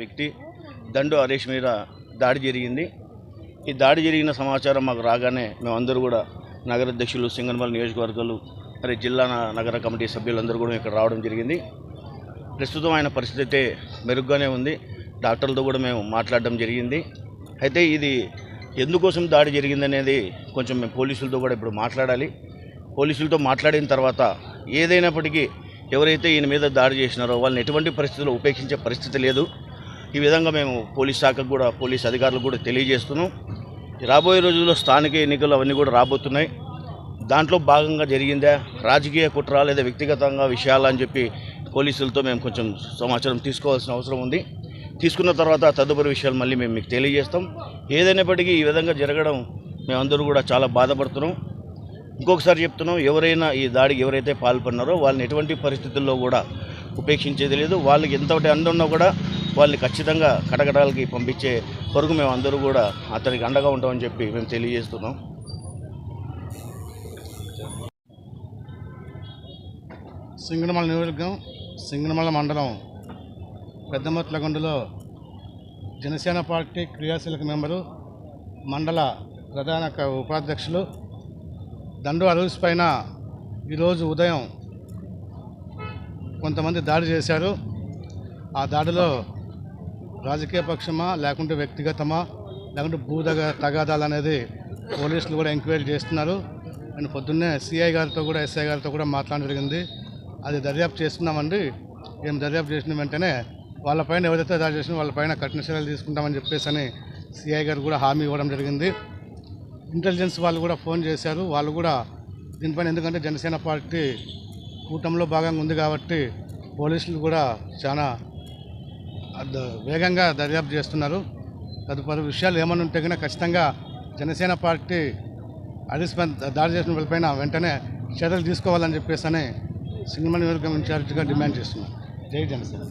వ్యక్తి దండు హరీష్ మీద దాడి జరిగింది. ఈ దాడి జరిగిన సమాచారం మాకు రాగానే మేమందరూ కూడా నగర అధ్యక్షులు సింగన్మల్ నియోజకవర్గాలు మరి జిల్లా నగర కమిటీ సభ్యులందరూ కూడా ఇక్కడ రావడం జరిగింది. ప్రస్తుతం ఆయన పరిస్థితి అయితే మెరుగ్గానే ఉంది. డాక్టర్లతో కూడా మేము మాట్లాడడం జరిగింది. అయితే ఇది ఎందుకోసం దాడి జరిగిందనేది కొంచెం మేము పోలీసులతో కూడా ఇప్పుడు మాట్లాడాలి. పోలీసులతో మాట్లాడిన తర్వాత ఏదైనప్పటికీ ఎవరైతే ఈయన మీద దాడి చేసినారో వాళ్ళని ఎటువంటి పరిస్థితుల్లో ఉపేక్షించే పరిస్థితి లేదు. ఈ విధంగా మేము పోలీస్ శాఖకు కూడా పోలీస్ అధికారులకు కూడా తెలియజేస్తున్నాం. రాబోయే రోజుల్లో స్థానిక ఎన్నికలు అవన్నీ కూడా రాబోతున్నాయి. దాంట్లో భాగంగా జరిగిందా రాజకీయ కుట్ర లేదా వ్యక్తిగతంగా విషయాలు అని చెప్పి పోలీసులతో మేము కొంచెం సమాచారం తీసుకోవాల్సిన అవసరం ఉంది. తీసుకున్న తర్వాత తదుపరి విషయాలు మళ్ళీ మేము మీకు తెలియజేస్తాం. ఏదైనప్పటికీ ఈ విధంగా జరగడం మేమందరూ కూడా చాలా బాధపడుతున్నాం. ఇంకొకసారి చెప్తున్నాం ఎవరైనా ఈ దాడికి ఎవరైతే పాల్పడినారో వాళ్ళని ఎటువంటి పరిస్థితుల్లో కూడా ఉపేక్షించేది లేదు. వాళ్ళకి ఎంతటి అందున్నా కూడా వాళ్ళని ఖచ్చితంగా కటకటాలకి పంపించే వరకు మేము అందరూ కూడా అతనికి అండగా ఉంటామని చెప్పి మేము తెలియజేస్తున్నాం. సింగనమల నియోజకవర్గం సింగనమల మండలం పెద్దమట్లగొండలో జనసేన పార్టీ క్రియాశీలక మెంబరు మండల ప్రధాన ఉపాధ్యక్షులు దండు అరూస్ పైన ఈరోజు ఉదయం కొంతమంది దాడి చేశారు. ఆ దాడిలో రాజకీయ పక్షమా లేకుంటే వ్యక్తిగతమా లేకుంటే భూదగ తగాదాలు అనేది పోలీసులు కూడా ఎంక్వైరీ చేస్తున్నారు. నేను పొద్దున్నే సిఐ గారితో కూడా ఎస్ఐ గారితో కూడా మాట్లాడడం జరిగింది. అది దర్యాప్తు చేస్తున్నామండి మేము దర్యాప్తు చేసిన వెంటనే వాళ్ళపైన ఎవరైతే దాడి చేసినా వాళ్ళపైన కఠిన చర్యలు తీసుకుంటామని చెప్పేసి అని సిఐ గారు కూడా హామీ ఇవ్వడం జరిగింది. ఇంటెలిజెన్స్ వాళ్ళు కూడా ఫోన్ చేశారు. వాళ్ళు కూడా దీనిపైన ఎందుకంటే జనసేన పార్టీ కూటమిలో భాగంగా ఉంది కాబట్టి పోలీసులు కూడా చాలా వేగంగా దర్యాప్తు చేస్తున్నారు. తదుపరి విషయాలు ఏమైనా ఉంటే కనుక ఖచ్చితంగా జనసేన పార్టీ అడిస్మెన్ దాడి చేసిన వాళ్ళపైన వెంటనే చర్యలు తీసుకోవాలని చెప్పేసి అని సింగమ నియోజకవర్గం ఇన్ఛార్జిగా డిమాండ్ చేస్తున్నాం. జై జనసేన.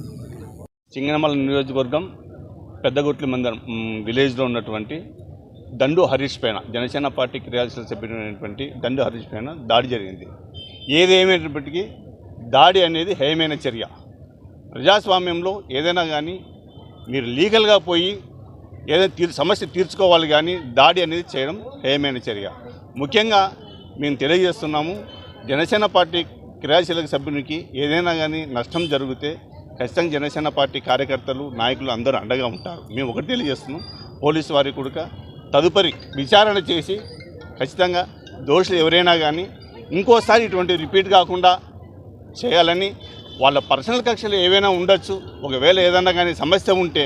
చింగనమల నియోజకవర్గం పెద్దగుట్ల మందిరం విలేజ్లో ఉన్నటువంటి దండు హరీష్ పైన జనసేన పార్టీ క్రియాశీల సభ్యుడైనటువంటి దండు హరీష్ పైన దాడి జరిగింది. ఏదేమైనప్పటికీ దాడి అనేది హేయమైన చర్య. ప్రజాస్వామ్యంలో ఏదైనా కానీ మీరు లీగల్గా పోయి ఏదైనా తీర్ సమస్య తీర్చుకోవాలి కానీ దాడి అనేది చేయడం హేయమైన చర్య. ముఖ్యంగా మేము తెలియజేస్తున్నాము జనసేన పార్టీ క్రియాశీలక సభ్యునికి ఏదైనా కానీ నష్టం జరిగితే ఖచ్చితంగా జనసేన పార్టీ కార్యకర్తలు నాయకులు అందరూ అండగా ఉంటారు. మేము ఒకటి తెలియజేస్తున్నాం పోలీసు వారి కూడా తదుపరి విచారణ చేసి ఖచ్చితంగా దోషులు ఎవరైనా కానీ ఇంకోసారి ఇటువంటి రిపీట్ కాకుండా చేయాలని వాళ్ళ పర్సనల్ కక్షలు ఏవైనా ఉండొచ్చు. ఒకవేళ ఏదైనా కానీ సమస్య ఉంటే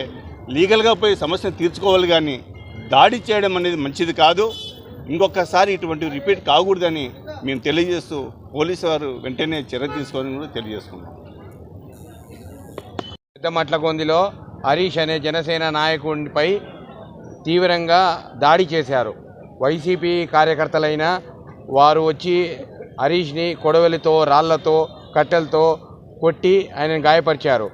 లీగల్గా పోయి సమస్యను తీర్చుకోవాలి కానీ దాడి చేయడం అనేది మంచిది కాదు. ఇంకొకసారి ఇటువంటి రిపీట్ కాకూడదని మేము తెలియజేస్తూ పోలీసు వారు వెంటనే చర్య తీసుకోవాలని కూడా తెలియజేస్తున్నాం పెద్దమట్లకొందిలో హరీష్ అనే జనసేన నాయకుడిపై తీవ్రంగా దాడి చేశారు. వైసీపీ కార్యకర్తలైన వారు వచ్చి హరీష్ని కొడవలితో రాళ్ళతో కట్టెలతో కొట్టి ఆయనను గాయపరిచారు.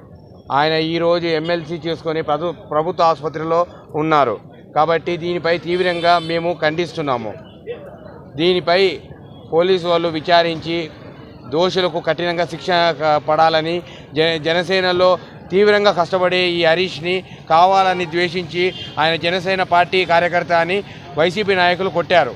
ఆయన ఈరోజు ఎమ్మెల్సీ చేసుకొని ప్రభు ప్రభుత్వ ఆసుపత్రిలో ఉన్నారు. కాబట్టి దీనిపై తీవ్రంగా మేము ఖండిస్తున్నాము. దీనిపై పోలీసు వాళ్ళు విచారించి దోషులకు కఠినంగా శిక్ష పడాలని జన జనసేనలో తీవ్రంగా కష్టపడే ఈ హరీష్ని కావాలని ద్వేషించి ఆయన జనసేన పార్టీ కార్యకర్త అని వైసీపీ నాయకులు కొట్టారు.